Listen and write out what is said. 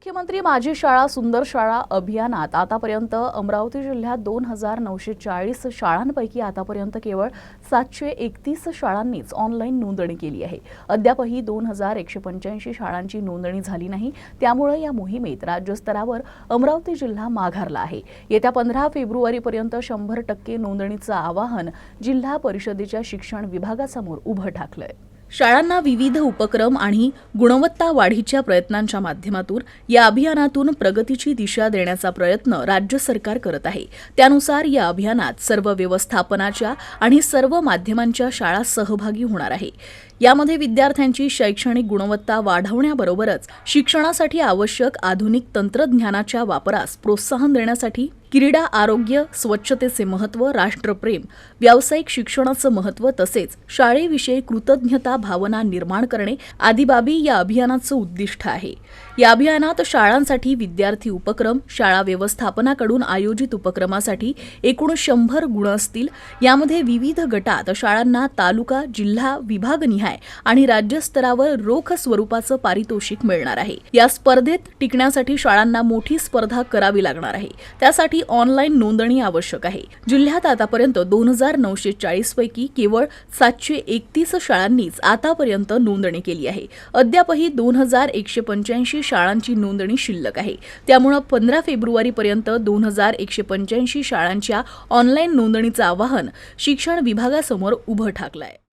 मुख्यमंत्री माझी शाळा सुंदर शाळा अभियानात आतापर्यंत अमरावती जिल्ह्यात दोन हजार नऊशे चाळीस शाळांपैकी आतापर्यंत केवळ सातशे एकतीस शाळांनीच ऑनलाईन नोंदणी केली आहे. अद्यापही दोन हजार एकशे पंच्याऐंशी शाळांची नोंदणी झाली नाही. त्यामुळे या मोहिमेत राज्यस्तरावर अमरावती जिल्हा माघारला आहे. येत्या पंधरा फेब्रुवारीपर्यंत शंभर टक्के नोंदणीचं आवाहन जिल्हा परिषदेच्या शिक्षण विभागासमोर उभं ठाकलंय. शाळांना विविध उपक्रम आणि गुणवत्ता वाढीच्या प्रयत्नांच्या माध्यमातून या अभियानातून प्रगतीची दिशा देण्याचा प्रयत्न राज्य सरकार करत आहे. त्यानुसार या अभियानात सर्व व्यवस्थापनाच्या आणि सर्व माध्यमांच्या शाळा सहभागी होणार आहे. यामध्ये विद्यार्थ्यांची शैक्षणिक गुणवत्ता वाढवण्याबरोबरच शिक्षणासाठी आवश्यक आधुनिक तंत्रज्ञानाच्या वापरास प्रोत्साहन देण्यासाठी क्रीडा आरोग्य स्वच्छतेचे महत्त्व राष्ट्रप्रेम व्यावसायिक शिक्षणाचं महत्त्व तसेच शाळेविषयी कृतज्ञता भावना निर्माण करणे आदी बाबी या अभियानाचं उद्दिष्ट आहे. या अभियानात शाळांसाठी विद्यार्थी उपक्रम शाळा व्यवस्थापनाकडून आयोजित उपक्रमासाठी एकूण शंभर गुण असतील. यामध्ये विविध गटात शाळांना तालुका जिल्हा विभागनिहाय आणि राज्यस्तरावर रोख स्वरूपाचं पारितोषिक मिळणार आहे. या स्पर्धेत टिकण्यासाठी शाळांना मोठी स्पर्धा करावी लागणार आहे. त्यासाठी ऑनलाईन नोंदणी आवश्यक आहे. जिल्ह्यात आतापर्यंत दोन हजार नऊशे चाळीस पैकी केवळ सातशे एकतीस शाळांनीच आतापर्यंत नोंदणी केली आहे. अद्यापही दोन हजार एकशे पंच्याऐंशी शाळांची नोंदणी शिल्लक आहे. त्यामुळं पंधरा फेब्रुवारीपर्यंत दोन हजार एकशे पंच्याऐंशी शाळांच्या ऑनलाईन नोंदणीचं आवाहन शिक्षण विभागासमोर उभं ठाकलं आहे